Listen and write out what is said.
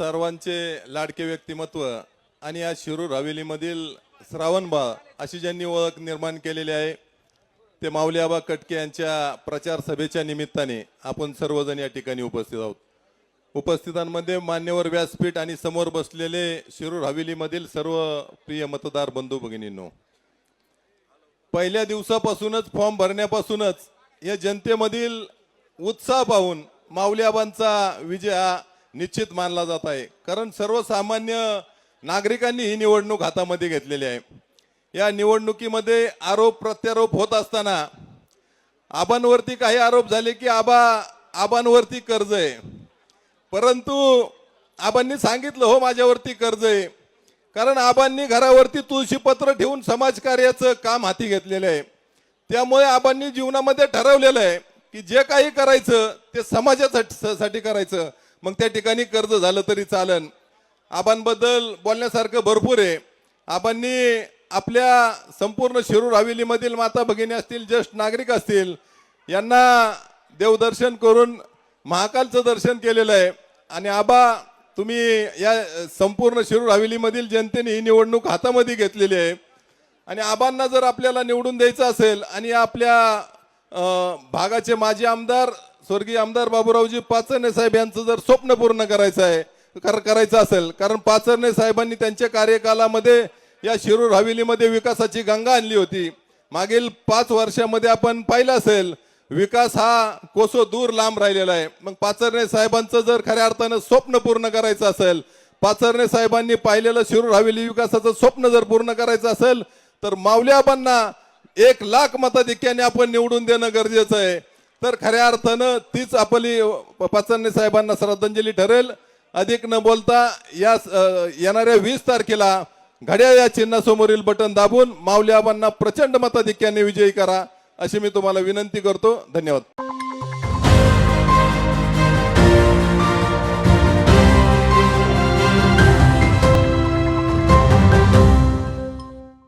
सर्वांचे लाडके व्यक्तिमत्व आणि या शिरूर हवेलीमधील श्रावणबा अशी ज्यांनी ओळख निर्माण केलेली आहे ते माऊलीआबा कटके यांच्या प्रचार सभेच्या निमित्ताने आपण सर्वजण या ठिकाणी उपस्थित आहोत. उपस्थितांमध्ये मान्यवर व्यासपीठ आणि समोर बसलेले शिरूर हवेलीमधील सर्व प्रिय मतदार बंधू भगिनींनो पहिल्या दिवसापासूनच फॉर्म भरण्यापासूनच या जनतेमधील उत्साह पाहून माऊलीआबांचा विजय हा निश्चित मानला जात आहे. कारण सर्वसामान्य नागरिकांनी ही निवडणूक हातामध्ये घेतलेली आहे. या निवडणुकीमध्ये आरोप प्रत्यारोप होत असताना आबांवरती काही आरोप झाले की आबा आबांवरती कर्ज आहे. परंतु आबांनी सांगितलं हो माझ्यावरती कर्ज आहे. कारण आबांनी घरावरती तुळशीपत्र ठेवून समाजकार्याचं काम हाती घेतलेलं आहे. त्यामुळे आबांनी जीवनामध्ये ठरवलेलं आहे की जे काही करायचं ते समाजासाठी साठी करायचं. मग त्या ठिकाणी कर्ज झालं तरी चालन. आबांबद्दल बोलण्यासारखं भरपूर आहे. आबांनी आपल्या संपूर्ण शिरूर हवेलीमधील माता भगिनी असतील ज्येष्ठ नागरिक असतील यांना देवदर्शन करून महाकालचं दर्शन केलेलं आहे. आणि आबा तुम्ही या संपूर्ण शिरूर हवेलीमधील जनतेने ही निवडणूक हातामध्ये घेतलेली आहे. आणि आबांना जर आपल्याला निवडून द्यायचं असेल आणि आपल्या भागाचे माजी आमदार स्वर्गीय आमदार बाबूरावजी पाचरणे साहेब यांचं जर स्वप्न पूर्ण करायचं आहे कर करायचं असेल कारण पाचरणे साहेबांनी त्यांच्या कार्यकालामध्ये या शिरूर हवेलीमध्ये विकासाची गंगा आणली होती. मागील पाच वर्षामध्ये आपण पाहिलं असेल विकास हा कोसो दूर लांब राहिलेला आहे. मग पाचरणे साहेबांचं जर खऱ्या अर्थानं स्वप्न पूर्ण करायचं असेल पाचरणे साहेबांनी पाहिलेलं शिरूर हवेली विकासाचं स्वप्न जर पूर्ण करायचं असेल तर माऊल्याबांना एक लाख मताधिक्याने आपण निवडून देणं गरजेचं आहे. तर खऱ्या अर्थानं तीच आपली पाचरणे साहेबांना श्रद्धांजली ठरेल. अधिक न बोलता या येणाऱ्या वीस तारखेला घड्याळ या चिन्हासमोरील बटन दाबून माऊली आबांना प्रचंड मताधिक्याने विजयी करा अशी मी तुम्हाला विनंती करतो. धन्यवाद.